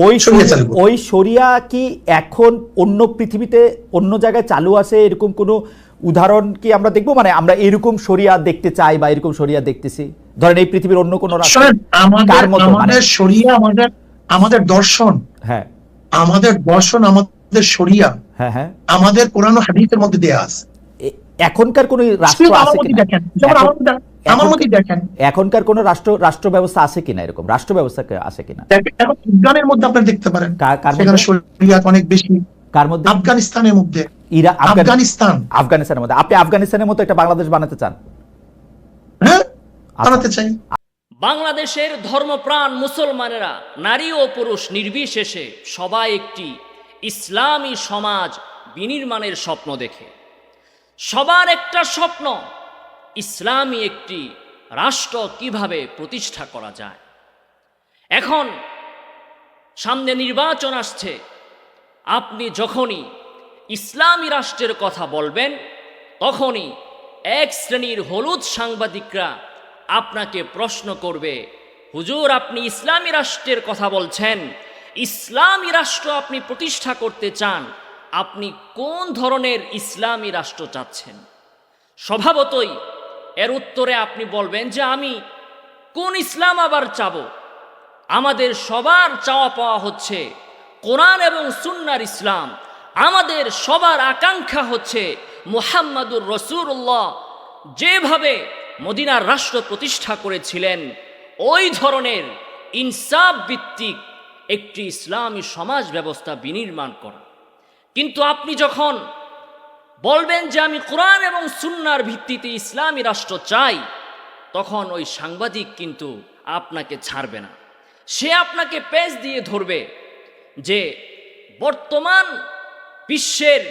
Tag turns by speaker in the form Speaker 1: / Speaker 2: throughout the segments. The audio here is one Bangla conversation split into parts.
Speaker 1: ওই। ওই শরিয়া কি এখন অন্য পৃথিবীতে অন্য জায়গায় চালু আছে? এরকম কোনো উদাহরণ কি আমরা দেখব? মানে আমরা এরকম শরিয়া দেখতে চাই বা এরকম শরিয়া দেখতেছি? ধরেন এই পৃথিবীর অন্য কোনো রাষ্ট্র
Speaker 2: আমাদের
Speaker 1: মানে?
Speaker 2: আমাদের শরিয়া আমাদের আমাদের দর্শন।
Speaker 1: হ্যাঁ।
Speaker 2: আমাদের দর্শন আমাদের শরিয়া
Speaker 1: হ্যাঁ হ্যাঁ।
Speaker 2: আমাদের কোরআন ও হাদিসের মধ্যে দেয়া আছে।
Speaker 1: এখনকার কোন রাষ্ট্র আছে কিনা?
Speaker 2: আমার মধ্যে দেখেন,
Speaker 1: এখনকার কোন রাষ্ট্র রাষ্ট্র ব্যবস্থা আছে কিনা এরকম? রাষ্ট্র ব্যবস্থা আছে কিনা?
Speaker 2: এখন আফগানের মধ্যে আপনি দেখতে পারেন।
Speaker 1: কার- কার
Speaker 2: সেখানে শরিয়াত অনেক বেশি।
Speaker 1: কার মধ্যে?
Speaker 2: আফগানিস্তানের মধ্যে।
Speaker 1: ইরা
Speaker 2: আফগানিস্তান।
Speaker 1: আফগানিস্তানের মধ্যে। আপনি আফগানিস্তানের মতো একটা বাংলাদেশ বানাতে চান?
Speaker 2: হ্যাঁ?
Speaker 1: আচ্ছা।
Speaker 2: বানাতে চাই।
Speaker 3: বাংলাদেশের ধর্মপ্রাণ মুসলমানেরা নারী ও পুরুষ নির্বিশেষে সবাই একটি ইসলামী সমাজ বিনির্মাণের স্বপ্ন দেখে। সবার একটা স্বপ্ন ইসলামী একটি রাষ্ট্র কীভাবে প্রতিষ্ঠা করা যায়? এখন সামনে নির্বাচন আসছে। আপনি যখনই ইসলামী রাষ্ট্রের কথা বলবেন, তখনই এক শ্রেণির হলুদ সাংবাদিকরা আপনাকে প্রশ্ন করবে, হুজুর, আপনি ইসলামী রাষ্ট্রের কথা বলছেন। ইসলামী রাষ্ট্র আপনি প্রতিষ্ঠা করতে চান। আপনি কোন ধরনের ইসলামী রাষ্ট্র চাচ্ছেন? স্বভাবতই এর উত্তরে আপনি বলবেন যে আমি কোন ইসলাম আবার চাবো? আমাদের সবার চাওয়া পাওয়া হচ্ছে কোরআন এবং সুন্নার ইসলাম। আমাদের সবার আকাঙ্ক্ষা হচ্ছে মুহাম্মাদুর রসুল্লাহ যেভাবে মদিনার রাষ্ট্র প্রতিষ্ঠা করেছিলেন, ওই ধরনের ইনসাফ ভিত্তিক একটি ইসলামী সমাজ ব্যবস্থা বিনির্মাণ করা। কিন্তু আপনি যখন বলবেন যে আমি কোরআন এবং সুন্নার ভিত্তিতে ইসলামী রাষ্ট্র চাই, তখন ওই সাংবাদিক কিন্তু আপনাকে ছাড়বে না। সে আপনাকে পেজ দিয়ে ধরবে যে বর্তমান বিশ্বের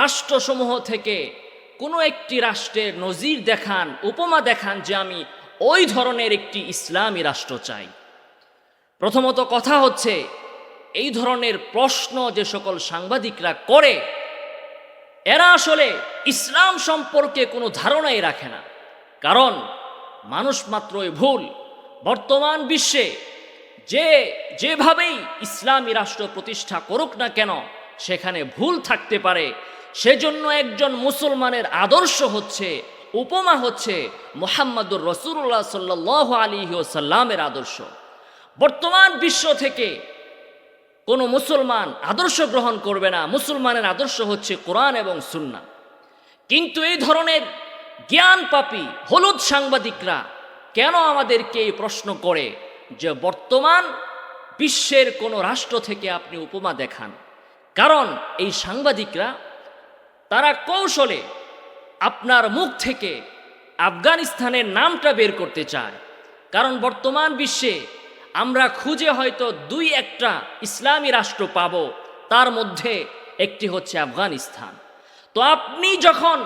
Speaker 3: রাষ্ট্রসমূহ থেকে কোনো একটি রাষ্ট্রের নজির দেখান, উপমা দেখান যে আমি ওই ধরনের একটি ইসলামী রাষ্ট্র চাই। প্রথমত কথা হচ্ছে, এই ধরনের প্রশ্ন যে সকল সাংবাদিকরা করে এরা আসলে ইসলাম সম্পর্কে কোনো ধারণাই রাখে না। কারণ মানুষ মাত্রই ভুল। বর্তমান বিশ্বে যে যেভাবেই ইসলামী রাষ্ট্র প্রতিষ্ঠা করুক না কেন, সেখানে ভুল থাকতে পারে। সেজন্য একজন মুসলমানের আদর্শ হচ্ছে, উপমা হচ্ছে মোহাম্মদুর রসুল্লাহ সাল্লাহ আলী সাল্লামের আদর্শ। বর্তমান বিশ্ব থেকে কোনো মুসলমান আদর্শ গ্রহণ করবে না। মুসলমানের আদর্শ হচ্ছে কোরআন এবং সুন্না কিন্তু এই ধরনের জ্ঞান পাপী, হলুদ সাংবাদিকরা কেন আমাদেরকে এই প্রশ্ন করে যে বর্তমান বিশ্বের কোনো রাষ্ট্র থেকে আপনি উপমা দেখান? কারণ এই সাংবাদিকরা, তারা কৌশলে আপনার মুখ থেকে আফগানিস্তানের নামটা বের করতে চায়। কারণ বর্তমান বিশ্বে আমরা খুঁজে হয়তো দুই একটা ইসলামী রাষ্ট্র পাব, তার মধ্যে একটি হচ্ছে আফগানিস্তান। তো আপনি যখন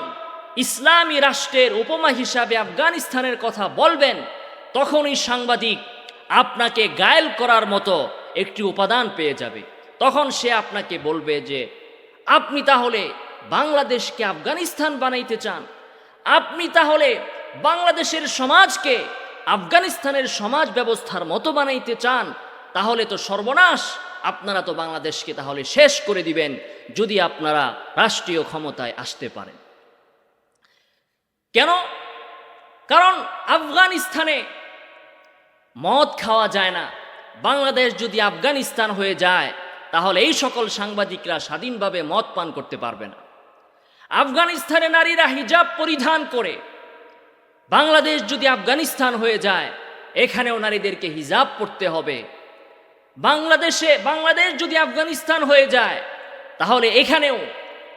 Speaker 3: ইসলামী রাষ্ট্রের উপমা হিসাবে আফগানিস্তানের কথা বলবেন, তখনই সাংবাদিক আপনাকে গায়েল করার মতো একটি উপাদান পেয়ে যাবে। তখন সে আপনাকে বলবে যে, আপনি তাহলে বাংলাদেশকে আফগানিস্তান বানাইতে চান? আপনি তাহলে বাংলাদেশের সমাজকে আফগানিস্তানের সমাজ ব্যবস্থার মতো বানাইতে চান, তাহলে তো সর্বনাশ। আপনারা তো বাংলাদেশকে তাহলে শেষ করে দিবেন, যদি আপনারা রাষ্ট্রীয় ক্ষমতায় আসতে পারেন। কেন? কারণ আফগানিস্তানে মদ খাওয়া যায় না। বাংলাদেশ যদি আফগানিস্তান হয়ে যায়, তাহলে এই সকল সাংবাদিকরা স্বাধীনভাবে মদ পান করতে পারবে না। আফগানিস্তানে নারীরা হিজাব পরিধান করে বাংলাদেশ যদি আফগানিস্তান হয়ে যায়, এখানেও নারীদেরকে হিজাব পড়তে হবে। বাংলাদেশে, বাংলাদেশ যদি আফগানিস্তান হয়ে যায়, তাহলে এখানেও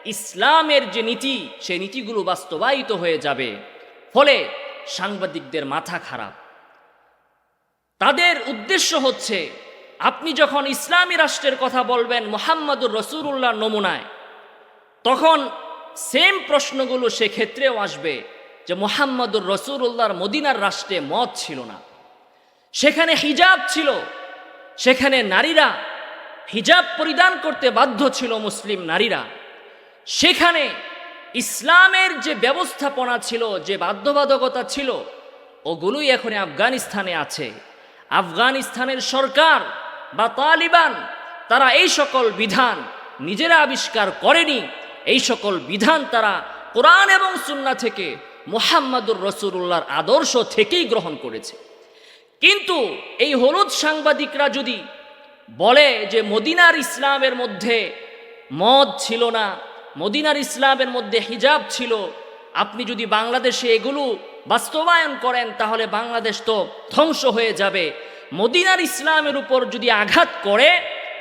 Speaker 3: ইসলামের যে নীতি, সে নীতিগুলো বাস্তবায়িত হয়ে যাবে। ফলে সাংবাদিকদের মাথা খারাপ। তাদের উদ্দেশ্য হচ্ছে, আপনি যখন ইসলামী রাষ্ট্রের কথা বলবেন মোহাম্মদুর রসুল্লাহ নমুনায়, তখন সেম প্রশ্নগুলো সেক্ষেত্রেও আসবে। যে মোহাম্মদুর রসুল্লাহর মদিনার রাষ্ট্রে মত ছিল না। সেখানে হিজাব ছিল। সেখানে নারীরা হিজাব পরিধান করতে বাধ্য ছিল মুসলিম নারীরা। সেখানে ইসলামের যে ব্যবস্থাপনা ছিল, যে বাধ্যবাধকতা ছিল, ওগুলোই এখন আফগানিস্তানে আছে। আফগানিস্তানের সরকার বা তালিবান, তারা এই সকল বিধান নিজেরা আবিষ্কার করেনি। এই সকল বিধান তারা কোরআন এবং সুন্না থেকে মোহাম্মদুর রসুল্লাহর আদর্শ থেকেই গ্রহণ করেছে। কিন্তু এই হলুদ সাংবাদিকরা যদি বলে যে মদিনার ইসলামের মধ্যে মদ ছিল না, মদিনার ইসলামের মধ্যে হিজাব ছিল, আপনি যদি বাংলাদেশে এগুলো বাস্তবায়ন করেন, তাহলে বাংলাদেশ তো ধ্বংস হয়ে যাবে। মদিনার ইসলামের উপর যদি আঘাত করে,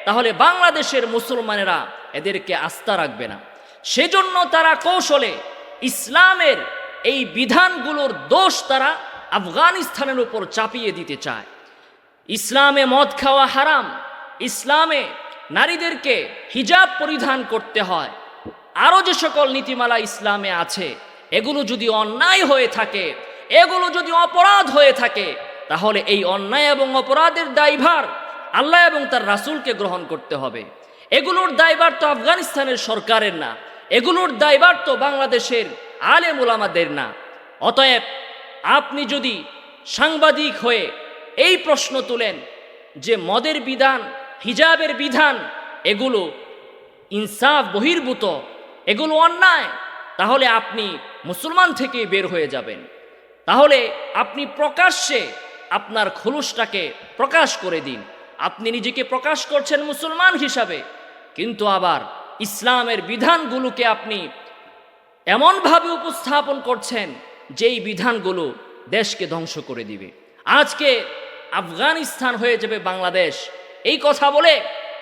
Speaker 3: তাহলে বাংলাদেশের মুসলমানেরা এদেরকে আস্থা রাখবে না। সেজন্য তারা কৌশলে ইসলামের এই বিধানগুলোর দোষ তারা আফগানিস্তানের উপর চাপিয়ে দিতে চায়। ইসলামে মদ খাওয়া হারাম, ইসলামে নারীদেরকে হিজাব পরিধান করতে হয়। আরও যে সকল নীতিমালা ইসলামে আছে, এগুলো যদি অন্যায় হয়ে থাকে, এগুলো যদি অপরাধ হয়ে থাকে, তাহলে এই অন্যায় এবং অপরাধের দায়ভার আল্লাহ এবং তার রাসুলকে গ্রহণ করতে হবে। এগুলোর দায়ভার তো আফগানিস্তানের সরকারের না, এগুলোর দায়ভার তো বাংলাদেশের আলেম ওলামাদের না। অতএব আপনি যদি সাংবাদিক হয়ে এই প্রশ্ন তুলেন যে মদের বিধান, হিজাবের বিধান, এগুলো ইনসাফ, বহির্ভূত, এগুলো অন্যায়, তাহলে আপনি মুসলমান থেকে বের হয়ে যাবেন। তাহলে আপনি প্রকাশ্যে আপনার খুলুসটাকে প্রকাশ করে দিন। আপনি নিজেকে প্রকাশ করছেন মুসলমান হিসাবে, কিন্তু আবার ইসলামের বিধানগুলোকে আপনি এমনভাবে উপস্থাপন করছেন যেই বিধানগুলো দেশকে ধ্বংস করে দিবে। আজকে আফগানিস্তান হয়ে যাবে বাংলাদেশ। এই কথা বলে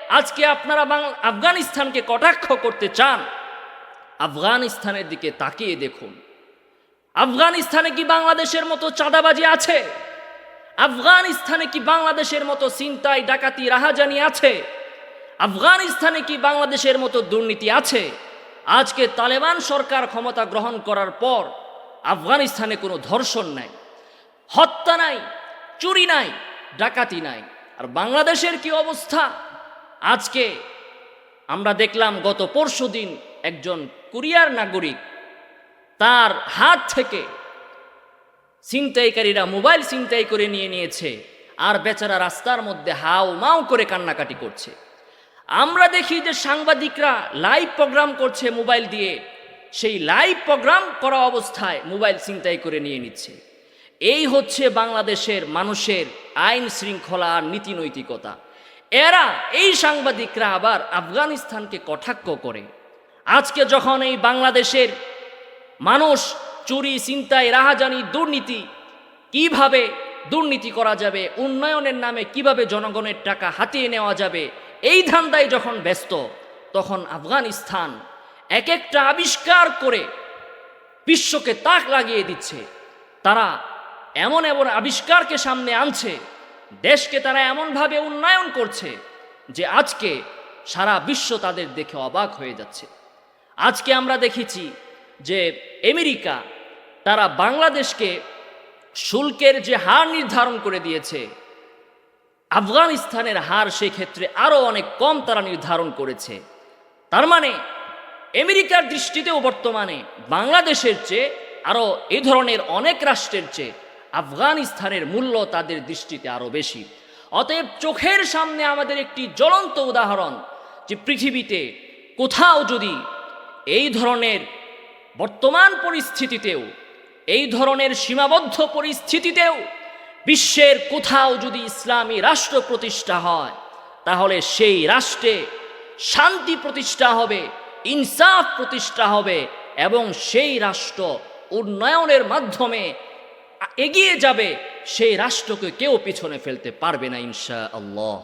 Speaker 3: আজকে আপনারা আফগানিস্তানকে কটাক্ষ করতে চান? আফগানিস্তানের দিকে তাকিয়ে দেখুন। আফগানিস্তানে কি বাংলাদেশের মতো চাঁদাবাজি আছে? আফগানিস্তানে কি বাংলাদেশের মতো চিন্তায় ডাকাতি, রাহাজানি আছে? আফগানিস্তানে কি বাংলাদেশের মতো দুর্নীতি আছে? আজকে তালেবান সরকার ক্ষমতা গ্রহণ করার পর আফগানিস্তানে কোনো ধর্ষণ নাই, হত্যা নাই, চুরি নাই, ডাকাতি নাই। আর বাংলাদেশের কি অবস্থা? আজকে আমরা দেখলাম গত পরশু দিন একজন কুরিয়ার নাগরিক তার হাত থেকে ছিনতাইকারীরা মোবাইল ছিনতাই করে নিয়ে নিয়েছে, আর বেচারা রাস্তার মধ্যে হাও মাও করে কান্নাকাটি করছে। আমরা দেখি যে সাংবাদিকরা লাইভ প্রোগ্রাম করছে মোবাইল দিয়ে। সেই লাইভ প্রোগ্রাম করা অবস্থায় মোবাইল ছিনতাই করে নিয়ে নিচ্ছে। এই হচ্ছে বাংলাদেশের মানুষের আইন শৃঙ্খলা আর নীতি নৈতিকতা। এরা, এই সাংবাদিকরা আবার আফগানিস্তানকে কটাক্ষ করে। আজকে যখন এই বাংলাদেশের মানুষ চুরি চিন্তায় রাহাজানি, দুর্নীতি, কীভাবে দুর্নীতি করা যাবে, উন্নয়নের নামে কীভাবে জনগণের টাকা হাতিয়ে নেওয়া যাবে এই ধান্দায় যখন ব্যস্ত, তখন আফগানিস্তান এক একটা আবিষ্কার করে বিশ্বকে তাক লাগিয়ে দিচ্ছে। তারা এমন এমন আবিষ্কারকে সামনে আনছে, দেশকে তারা এমনভাবে উন্নয়ন করছে যে আজকে সারা বিশ্ব তাদের দেখে অবাক হয়ে যাচ্ছে। আজকে আমরা দেখেছি যে আমেরিকা তারা বাংলাদেশকে শুল্কের যে হার নির্ধারণ করে দিয়েছে আফগানিস্তানের হার সেক্ষেত্রে আরও অনেক কম তারা নির্ধারণ করেছে। তার মানে আমেরিকার দৃষ্টিতেও বর্তমানে বাংলাদেশের চেয়ে আরও এই ধরনের অনেক রাষ্ট্রের চেয়ে আফগানিস্তানের মূল্য তাদের দৃষ্টিতে আরও বেশি। অতএব চোখের সামনে আমাদের একটি জ্বলন্ত উদাহরণ যে পৃথিবীতে কোথাও যদি এই ধরনের বর্তমান পরিস্থিতিতেও, এই ধরনের সীমাবদ্ধ পরিস্থিতিতেও বিশ্বের কোথাও যদি ইসলামী রাষ্ট্র প্রতিষ্ঠা হয়, তাহলে সেই রাষ্ট্রে শান্তি প্রতিষ্ঠা হবে, ইনসাফ প্রতিষ্ঠা হবে এবং সেই রাষ্ট্র উন্নয়নের মাধ্যমে এগিয়ে যাবে, সেই রাষ্ট্রকে কেউ পিছনে ফেলতে পারবে না ইনশা আল্লাহ